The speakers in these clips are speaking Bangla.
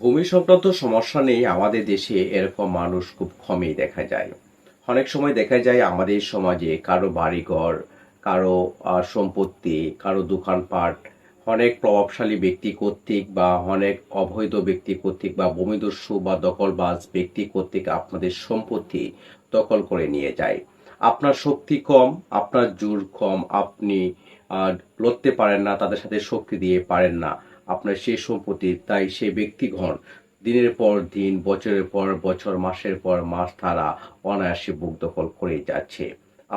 ভূমি সংক্রান্ত সমস্যা নেই, আমাদের দেশে এরকম মানুষ খুব কমই দেখা যায়। অনেক সময় দেখা যায় আমাদের সমাজে কারও বাড়িঘর, কারও সম্পত্তি, কারও দোকানপাট, অনেক প্রভাবশালী ব্যক্তি কর্তৃক বা অনেক অবৈধ ব্যক্তি কর্তৃক বা ভূমিদস্যু বা দখলবাজ ব্যক্তি কর্তৃক আপনাদের সম্পত্তি দখল করে নিয়ে যায়। আপনার শক্তি কম, আপনার জোর কম, আপনি লড়তে পারেন না, তাদের সাথে শক্তি দিয়ে পারেন না। আপনার সেই সম্পত্তি, তাই সেই ব্যক্তিগণ দিনের পর দিন, বছরের পর বছর, মাসের পর মাস তারা অনায়াসে বুক দখল করে যাচ্ছে।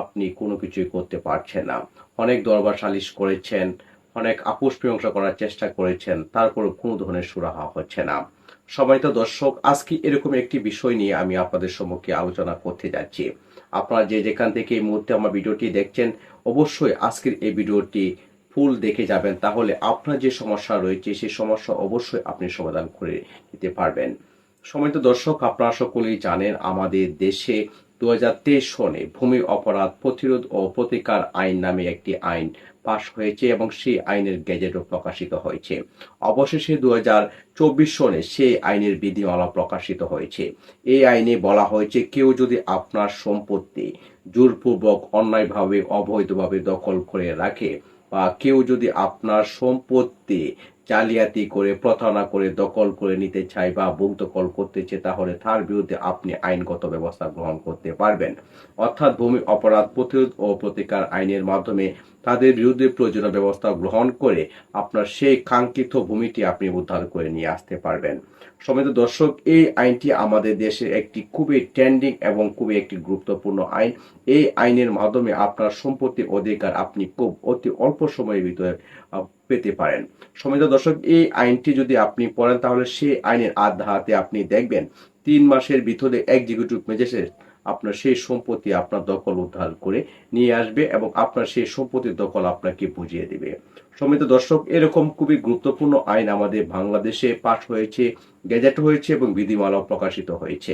আপনি কোনো কিছুই করতে পারছেন না। অনেক দরবার সালিশ করেছেন, অনেক আপোষ মীমাংসা করার চেষ্টা করেছেন, তারপরও কোনো ধরনের সুরাহা হচ্ছে না। সবাই তো দর্শক, আজকে এরকম একটি বিষয় নিয়ে আমি আপনাদের সম্মুখে আলোচনা করতে যাচ্ছি। আপনারা যে যেখান থেকে এই মুহূর্তে আমার ভিডিওটি দেখছেন, অবশ্যই আজকের এই ভিডিওটি ফুল দেখে যাবেন, তাহলে আপনার যে সমস্যা রয়েছে সেই সমস্যা অবশ্যই আপনি সমাধান করে দিতে পারবেন। সম্মানিত দর্শক, আপনারা সকলেই জানেন, আমাদের দেশে দু সনে ভূমি অপরাধ প্রতিরোধ ও প্রতিকার আইন নামে একটি আইন পাশ হয়েছে এবং সেই আইনের গেজেটও প্রকাশিত হয়েছে। অবশেষে দুই হাজার চব্বিশ সনে সেই আইনের বিধিমালা প্রকাশিত হয়েছে। এই আইনে বলা হয়েছে, কেউ যদি আপনার সম্পত্তি জোরপূর্বক অন্যায়ভাবে, অবৈধভাবে দখল করে রাখে কেউ যদি আপনার সম্পত্তি জালিয়াতি করে, প্রতারণা করে, দখল করে নিতে চায় বা বুক দখল চায়, তাহলে তার বিরুদ্ধে আপনি আইনগত ব্যবস্থা গ্রহণ করতে পারবেন। অর্থাৎ ভূমি অপরাধ প্রতিরোধ ও প্রতিকার আইনের মাধ্যমে তাদের বিরুদ্ধে প্রয়োজনীয় ব্যবস্থা গ্রহণ করে আপনার সেই কাঙ্ক্ষিত ভূমিটি আপনি উদ্ধার করে নিয়ে আসতে পারবেন। সমিত দর্শক, এই আইনটি আমাদের দেশের একটি খুবই ট্রেন্ডিং এবং খুবই একটি গুরুত্বপূর্ণ আইন। এই আইনের মাধ্যমে আপনার সম্পত্তি অধিকার আপনি খুব অতি অল্প সময়ের ভিতরে পেতে পারেন। সমিত দর্শক, এই আইনটি যদি আপনি পড়েন, তাহলে সেই আইনের আধাতে আপনি দেখবেন, তিন মাসের ভিতরে এক্সিকিউটিভ ম্যাজিস্ট্রেট আপনার সেই সম্পত্তি আপনার দখল উদ্ধার করে নিয়ে আসবে এবং আপনার সেই সম্পত্তির দখল আপনাকে বুঝিয়ে দিবে। সমিত দর্শক, এরকম খুবই গুরুত্বপূর্ণ আইন আমাদের বাংলাদেশে পাশ হয়েছে, গেজেট হয়েছে এবং বিধিমালাও প্রকাশিত হয়েছে।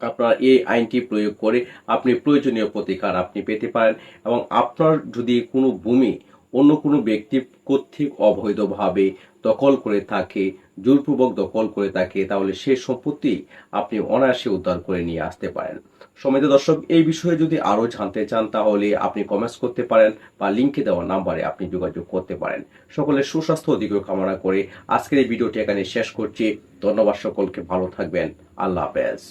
আপনার এই আইনটি প্রয়োগ করে আপনি প্রয়োজনীয় প্রতিকার আপনি পেতে পারেন এবং আপনার যদি কোনো ভূমি অন্য কোনো ব্যক্তি কর্তৃক অবৈধভাবে দখল করে থাকে, জোরপূর্বক দখল করে থাকে, তাহলে সেই সম্পত্তি আপনি অনায়াসে উদ্ধার করে নিয়ে আসতে পারেন। সমিত দর্শক, এই বিষয়ে যদি আরও জানতে চান, তাহলে আপনি কমেন্টস করতে পারেন বা লিঙ্কে দেওয়া নাম্বারে আপনি যোগাযোগ করতে পারেন। সকলের সুস্বাস্থ্য দীর্ঘ কামনা করে আজকের এই ভিডিওটি এখানে শেষ করছি। ধন্যবাদ সকলকে, ভালো থাকবেন। আল্লাহ হাফেজ।